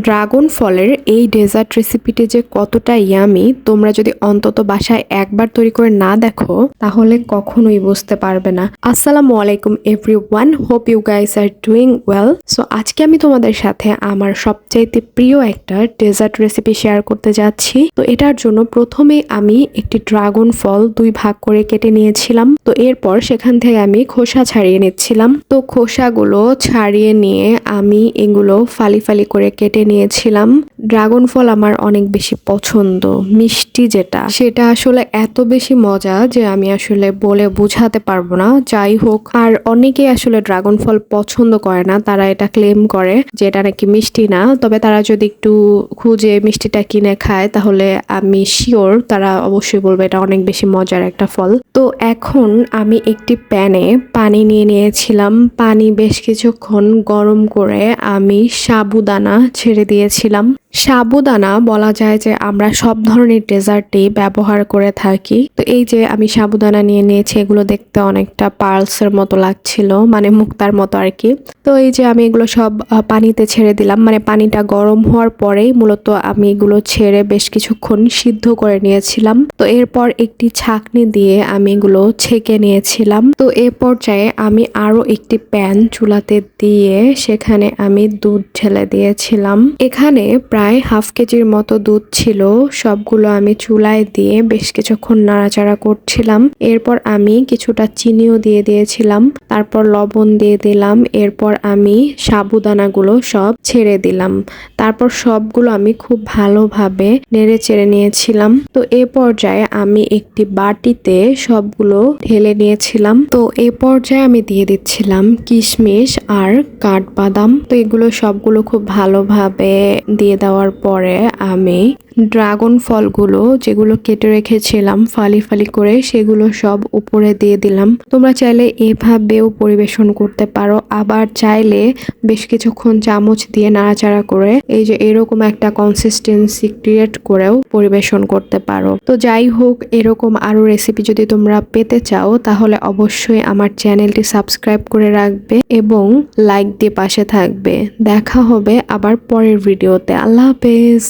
Dragon ফলের এই dessert রেসিপিটি যে কতটা ইয়ামি, তোমরা যদি অন্তত বাসায় একবার তৈরি করে না দেখো, তাহলে কখনোই বুঝতে পারবে না। আসসালামু আলাইকুম everyone hope you guys are doing well. So, আজকে আমি তোমাদের সাথে আমার সবচাইতে প্রিয় একটা ডেজার্ট রেসিপি শেয়ার করতে যাচ্ছি। তো, এটার জন্য প্রথমে আমি একটি ড্রাগন ফল দুই ভাগ করে কেটে নিয়েছিলাম। তো, এরপর সেখান থেকে আমি খোসা ছাড়িয়ে নিচ্ছিলাম। তো, খোসাগুলো ছাড়িয়ে নিয়ে আমি এগুলো ফালি ফালি করে কেটে নিয়েছিলাম। ড্রাগন ফল আমার অনেক বেশি পছন্দ, মিষ্টি যেটা। সেটা আসলে এত বেশি মজা যে আমি আসলে বলে বোঝাতে পারব না। যাই হোক, আর অনেকে আসলে ড্রাগন ফল পছন্দ করে না, তারা এটা ক্লেম করে যে এটা নাকি মিষ্টি না। তবে তারা যদি একটু খুঁজে মিষ্টিটা কিনে খায়, তাহলে আমি শিওর তারা অবশ্যই বলবে এটা অনেক বেশি মজার একটা ফল। তো এখন আমি একটি প্যানে পানি নিয়ে নিয়েছিলাম। পানি বেশ কিছুক্ষণ গরম করে আমি সাবুদানা ছেড়ে দিয়েছিলাম। সাবুদানা বলা যায় যে আমরা সব ধরনের ডেজার্টেই ব্যবহার করে থাকি। তো এই যে আমি সাবুদানা নিয়ে নিয়েছি, এগুলো দেখতে অনেকটা পার্লসের মতো লাগছিল মানে মুক্তার মতো আর কি। তো এই যে আমি এগুলো সব পানিতে ছেড়ে দিলাম। মানে পানিটা গরম হওয়ার পরেই মূলত আমি এগুলো ছেড়ে বেশ কিছুক্ষণ সিদ্ধ করে নিয়েছিলাম। তো এরপর একটি ছাকনি দিয়ে আমি এগুলো ছেঁকে নিয়েছিলাম। তো এ পর্যায়ে আমি আরও একটি প্যান চুলাতে দিয়ে সেখানে আমি দুধ ঢেলে দিয়েছিলাম। এখানে প্রায় হাফ কেজির মতো দুধ ছিল। সবগুলো আমি চুলায় দিয়ে বেশ কিছুক্ষণ নাড়াচাড়া করছিলাম। এরপর আমি কিছুটা চিনিও দিয়ে দিয়েছিলাম। তারপর লবণ দিয়ে দিলাম। এরপর আমি সাবুদানাগুলো সব ছেড়ে দিলাম। তারপর সবগুলো আমি খুব ভালোভাবে নেড়ে চেড়ে নিয়েছিলাম। তো এ পর্যায়ে আমি একটি বাটিতে সবগুলো ঢেলে নিয়েছিলাম। তো এ পর্যায়ে আমি দিয়ে দিচ্ছিলাম কিশমিশ আর কাঠবাদাম। তো এগুলো সবগুলো খুব ভালোভাবে দিয়ে দেওয়ার পরে আমি ড্রাগন ফলগুলো যেগুলো কেটে রেখেছিলাম ফালি ফালি করে, সেগুলো সব উপরে দিয়ে দিলাম। তোমরা চাইলে এভাবেও পরিবেশন করতে পারো। আবার চাইলে বেশ কিছুক্ষণ চামচ দিয়ে নাড়াচাড়া করে এই যে এরকম একটা কনসিস্টেন্সি ক্রিয়েট করেও পরিবেশন করতে পারো। তো যাই হোক, এরকম আরও রেসিপি যদি তোমরা পেতে চাও, তাহলে অবশ্যই আমার চ্যানেলটি সাবস্ক্রাইব করে রাখবে এবং লাইক দিয়ে পাশে থাকবে। দেখা হবে আবার পরের ভিডিওতে আল্লাহ হাফেজ!